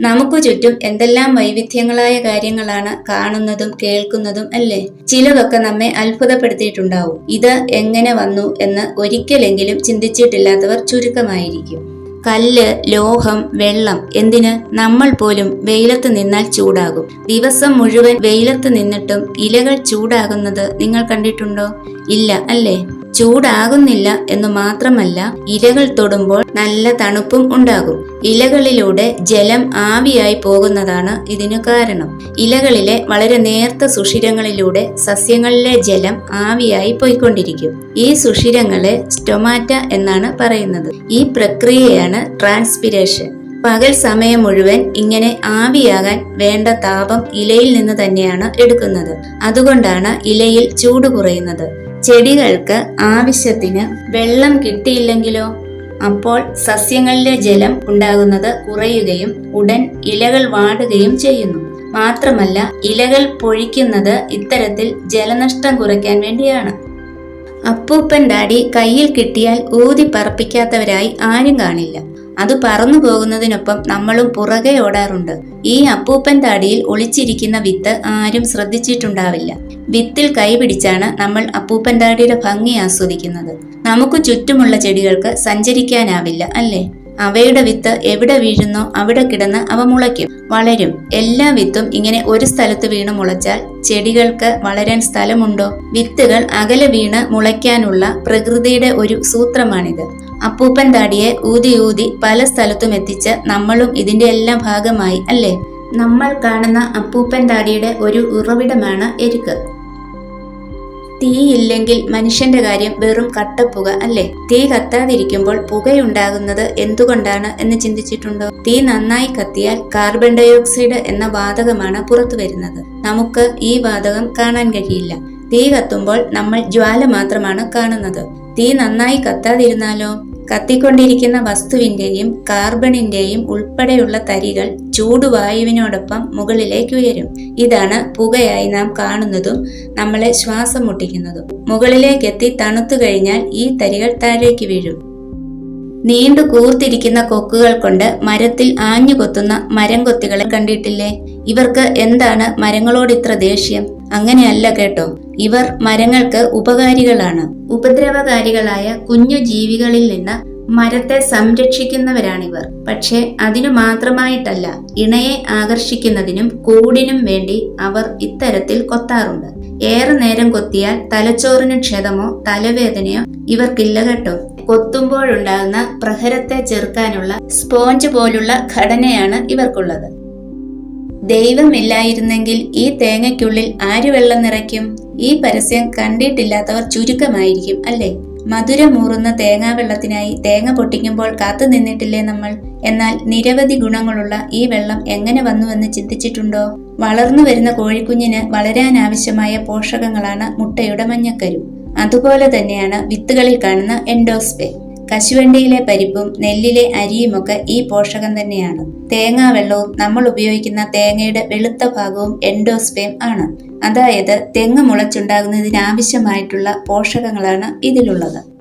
നമുക്ക് ചുറ്റും എന്തെല്ലാം വൈവിധ്യങ്ങളായ കാര്യങ്ങളാണ് കാണുന്നതും കേൾക്കുന്നതും അല്ലേ? ചിലതൊക്കെ നമ്മെ അത്ഭുതപ്പെടുത്തിയിട്ടുണ്ടാവും. ഇത് എങ്ങനെ വന്നു എന്ന് ഒരിക്കലെങ്കിലും ചിന്തിച്ചിട്ടില്ലാത്തവർ ചുരുക്കമായിരിക്കും. കല്ല് ലോഹം വെള്ളം എന്തിന് നമ്മൾ പോലും വെയിലത്ത് നിന്നാൽ ചൂടാകും. ദിവസം മുഴുവൻ വെയിലത്ത് നിന്നിട്ടും ഇലകൾ ചൂടാകുന്നത് നിങ്ങൾ കണ്ടിട്ടുണ്ടോ? ഇല്ല അല്ലേ? ചൂടാകുന്നില്ല എന്ന് മാത്രമല്ല ഇലകൾ തൊടുമ്പോൾ നല്ല തണുപ്പും ഉണ്ടാകും. ഇലകളിലൂടെ ജലം ആവിയായി പോകുന്നതാണ് ഇതിനു കാരണം. ഇലകളിലെ വളരെ നേർത്ത സുഷിരങ്ങളിലൂടെ സസ്യങ്ങളിലെ ജലം ആവിയായി പോയിക്കൊണ്ടിരിക്കും. ഈ സുഷിരങ്ങളെ സ്റ്റൊമാറ്റ എന്നാണ് പറയുന്നത്. ഈ പ്രക്രിയയാണ് ട്രാൻസ്പിരേഷൻ. പകൽ സമയം മുഴുവൻ ഇങ്ങനെ ആവിയാകാൻ വേണ്ട താപം ഇലയിൽ നിന്ന് തന്നെയാണ് എടുക്കുന്നത്. അതുകൊണ്ടാണ് ഇലയിൽ ചൂട് കുറയുന്നത്. ചെടികൾക്ക് ആവശ്യത്തിന് വെള്ളം കിട്ടിയില്ലെങ്കിലോ? അപ്പോൾ സസ്യങ്ങളിലെ ജലം ഉണ്ടാകുന്നത് കുറയുകയും ഉടൻ ഇലകൾ വാടുകയും ചെയ്യുന്നു. മാത്രമല്ല ഇലകൾ പൊഴിക്കുന്നത് ഇത്തരത്തിൽ ജലനഷ്ടം കുറയ്ക്കാൻ വേണ്ടിയാണ്. അപ്പൂപ്പൻ ഡാഡി കയ്യിൽ കിട്ടിയാൽ ഊതി പറപ്പിക്കാത്തവരായി ആരും കാണില്ല. അത് പറന്നു പോകുന്നതിനൊപ്പം നമ്മളും പുറകെ ഓടാറുണ്ട്. ഈ അപ്പൂപ്പൻ താടിയിൽ ഒളിച്ചിരിക്കുന്ന വിത്ത് ആരും ശ്രദ്ധിച്ചിട്ടുണ്ടാവില്ല. വിത്തിൽ കൈപിടിച്ചാണ് നമ്മൾ അപ്പൂപ്പൻ താടിയുടെ ഭംഗി ആസ്വദിക്കുന്നത്. നമുക്ക് ചുറ്റുമുള്ള ചെടികൾക്ക് സഞ്ചരിക്കാനാവില്ല അല്ലേ? അവയുടെ വിത്ത് എവിടെ വീഴുന്നോ അവിടെ കിടന്ന് അവ മുളയ്ക്കും വളരും. എല്ലാ വിത്തും ഇങ്ങനെ ഒരു സ്ഥലത്ത് വീണ് മുളച്ചാൽ ചെടികൾക്ക് വളരാൻ സ്ഥലമുണ്ടോ? വിത്തുകൾ അകലെ വീണ് മുളയ്ക്കാനുള്ള പ്രകൃതിയുടെ ഒരു സൂത്രമാണിത്. അപ്പൂപ്പൻ താടിയെ ഊതി ഊതി പല സ്ഥലത്തും എത്തിച്ച് നമ്മളും ഇതിന്റെ എല്ലാം ഭാഗമായി അല്ലേ? നമ്മൾ കാണുന്ന അപ്പൂപ്പൻ താടിയുടെ ഒരു ഉറവിടമാണ് എരുക്ക്. തീയില്ലെങ്കിൽ മനുഷ്യന്റെ കാര്യം വെറും കട്ടപ്പുക അല്ലേ? തീ കത്താതിരിക്കുമ്പോൾ പുകയുണ്ടാകുന്നത് എന്തുകൊണ്ടാണ് എന്ന് ചിന്തിച്ചിട്ടുണ്ടോ? തീ നന്നായി കത്തിയാൽ കാർബൺ ഡയോക്സൈഡ് എന്ന വാതകമാണ് പുറത്തു വരുന്നത്. നമുക്ക് ഈ വാതകം കാണാൻ കഴിയില്ല. തീ കത്തുമ്പോൾ നമ്മൾ ജ്വാല മാത്രമാണ് കാണുന്നത്. തീ നന്നായി കത്താതിരുന്നാലോ? കത്തിക്കൊണ്ടിരിക്കുന്ന വസ്തുവിന്റെയും കാർബണിന്റെയും ഉൾപ്പെടെയുള്ള തരികൾ ചൂടുവായുവിനോടൊപ്പം മുകളിലേക്ക് ഉയരും. ഇതാണ് പുകയായി നാം കാണുന്നതും നമ്മളെ ശ്വാസം മുട്ടിക്കുന്നതും മുകളിലേക്കെത്തി തണുത്തു കഴിഞ്ഞാൽ ഈ തരികൾ താഴേക്ക് വീഴും. നീണ്ടു കൂർത്തിരിക്കുന്ന കൊക്കുകൾ കൊണ്ട് മരത്തിൽ ആഞ്ഞു കൊത്തുന്ന മരം കൊത്തികളെ കണ്ടിട്ടില്ലേ? ഇവർക്ക് എന്താണ് മരങ്ങളോട് ഇത്ര ദേഷ്യം? അങ്ങനെയല്ല കേട്ടോ. ഇവർ മരങ്ങൾക്ക് ഉപകാരികളാണ്. ഉപദ്രവകാരികളായ കുഞ്ഞു ജീവികളിൽ നിന്ന് മരത്തെ സംരക്ഷിക്കുന്നവരാണിവർ. പക്ഷേ അതിനു മാത്രമായിട്ടല്ല ഇണയെ ആകർഷിക്കുന്നതിനും കൂടിനും വേണ്ടി അവർ ഇത്തരത്തിൽ കൊത്താറുണ്ട്. ഏറെ നേരം കൊത്തിയാൽ തലച്ചോറിന് ക്ഷതമോ തലവേദനയോ ഇവർക്കില്ല കേട്ടോ. കൊത്തുമ്പോഴുണ്ടാകുന്ന പ്രഹരത്തെ ചെറുക്കാനുള്ള സ്പോഞ്ച് പോലുള്ള ഘടനയാണ് ഇവർക്കുള്ളത്. ദൈവമില്ലായിരുന്നെങ്കിൽ ഈ തേങ്ങയ്ക്കുള്ളിൽ ആര് വെള്ളം നിറയ്ക്കും? ഈ പരസ്യം കണ്ടിട്ടില്ലാത്തവർ ചുരുക്കമായിരിക്കും അല്ലേ? മധുരമൂറുന്ന തേങ്ങാ വെള്ളത്തിനായി തേങ്ങ പൊട്ടിക്കുമ്പോൾ കാത്തു നിന്നിട്ടില്ലേ നമ്മൾ? എന്നാൽ നിരവധി ഗുണങ്ങളുള്ള ഈ വെള്ളം എങ്ങനെ വന്നുവെന്ന് ചിന്തിച്ചിട്ടുണ്ടോ? വളർന്നു വരുന്ന കോഴിക്കുഞ്ഞിന് വളരാനാവശ്യമായ പോഷകങ്ങളാണ് മുട്ടയുടെ മഞ്ഞക്കരു. അതുപോലെ തന്നെയാണ് വിത്തുകളിൽ കാണുന്ന എൻഡോസ്പേ കശുവണ്ടിയിലെ പരിപ്പും നെല്ലിലെ അരിയുമൊക്കെ ഈ പോഷകം തന്നെയാണ്. തേങ്ങാ വെള്ളവും നമ്മൾ ഉപയോഗിക്കുന്ന തേങ്ങയുടെ വെളുത്ത ഭാഗവും എൻഡോസ്പേം ആണ്. അതായത് തെങ്ങ് മുളച്ചുണ്ടാകുന്നതിനാവശ്യമായിട്ടുള്ള പോഷകങ്ങളാണ് ഇതിലുള്ളത്.